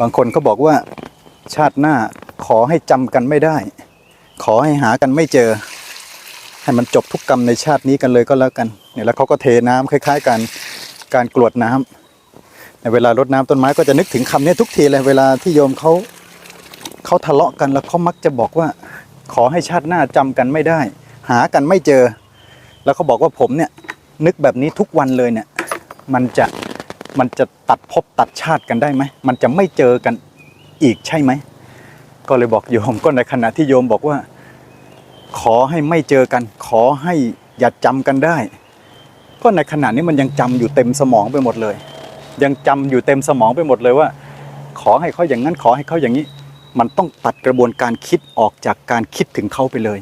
บางคนก็บอกว่าชาติหน้าขอให้จำกันไม่ได้ ขอให้หากันไม่เจอ ให้มันจบทุกกรรมในชาตินี้กันเลยก็แล้วกันเนี่ยแล้วเขาก็เทน้ำคล้ายๆการการกรวดน้ำในเวลารดน้ำต้นไม้ก็จะนึกถึงคำนี้ทุกทีเลยเวลาที่โยมเขาเขาทะเลาะกันแล้วเขามักจะบอกว่า ขอให้ชาติหน้าจำกันไม่ได้ หากันไม่เจอ แล้วเขาบอกว่าผมเนี่ยนึกแบบนี้ทุกวันเลยเนี่ยมันจะ มันจะตัดภพตัดชาติกันได้ไหม มันจะไม่เจอกันอีกใช่ไหม ก็เลยบอกโยมก็ในขณะที่โยมบอกว่า ขอให้ไม่เจอกัน ขอให้อย่าจำกันได้ ก็ในขณะนี้มันยังจำอยู่เต็มสมองไปหมดเลย ยังจำอยู่เต็มสมองไปหมดเลยว่า ขอให้เขาอย่างนั้นขอให้เขาอย่างนี้ มันต้องตัดกระบวนการคิดออกจากการคิดถึงเขาไปเลย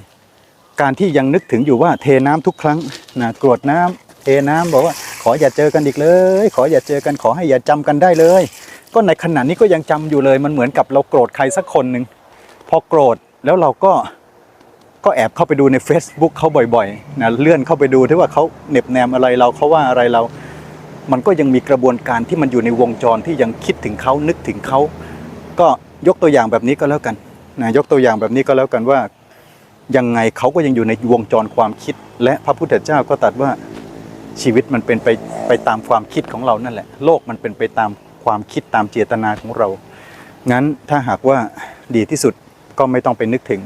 การที่ยังนึกถึงอยู่ว่าเทน้ำทุกครั้งนะกรวดน้ำเทน้ำบอกว่า ออย่าเจอกันอีกเลย ขออย่าเจอกันขอให้อย่าจำกันได้เลย ก็ในขณะนี้ก็ยังจำอยู่เลย มันเหมือนกับเราโกรธใครสักคนหนึ่งพอโกรธแล้วเราก็ก็แอบเข้าไปดูใน Facebook เขาบ่อยๆนะเลื่อนเข้าไปดูที่ว่าเขาเหน็บแนมอะไรเราเขาว่าอะไรเรา มันก็ยังมีกระบวนการที่มันอยู่ในวงจรที่ยังคิดถึงเขานึกถึงเขาก็ยกตัวอย่างแบบนี้ก็แล้วกันนะยกตัวอย่างแบบนี้ก็แล้วกันว่ายังไงเขาก็ยังอยู่ในวงจรความคิด และพระพุทธเจ้าก็ตรัสว่า ชีวิตมันเป็นไปไปตามความคิดของเรานั่นแหละ โลกมันเป็นไปตามความคิดตามเจตนาของเรา งั้นถ้าหากว่าดีที่สุดก็ไม่ต้องไปนึกถึง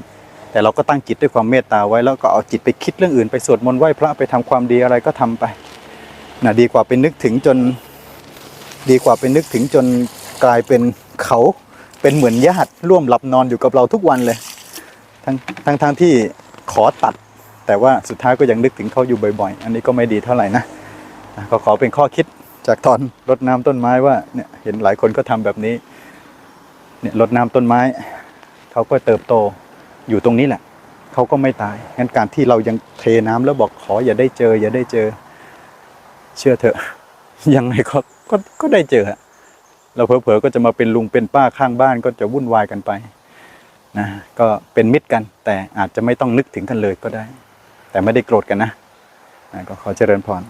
แต่เราก็ตั้งจิตด้วยความเมตตาไว้แล้วก็เอาจิตไปคิดเรื่องอื่นไปสวดมนต์ไหว้พระไปทำความดีอะไรก็ทำไปนะดีกว่าไปนึกถึงจน ดีกว่าไปนึกถึงจนกลายเป็นเขาเป็นเหมือนญาติร่วมหลับนอนอยู่กับเราทุกวันเลย ทั้งทั้งทั้งที่ขอตัด แต่ว่าสุดท้ายก็ยังนึกถึงเขาอยู่บ่อยๆ อันนี้ก็ไม่ดีเท่าไหร่นะก็ขอเป็นข้อคิดจากตอนรดน้ำต้นไม้ว่าเนี่ยเห็นหลายคนก็ทำแบบนี้เนี่ยรดน้ำต้นไม้เขาก็เติบโตอยู่ตรงนี้แหละเขาก็ไม่ตายงั้นการที่เรายังเทน้ำแล้วบอกขออย่าได้เจอ อย่าได้เจอ เชื่อเถอะ ยังไงก็ก็ก็ได้เจอเราเผลอๆก็จะมาเป็นลุงเป็นป้าข้างบ้านก็จะวุ่นวายกันไปนะก็เป็นมิตรกันแต่อาจจะไม่ต้องนึกถึงกันเลยก็ได้ แต่ไม่ได้โกรธกันนะก็ขอเจริญพร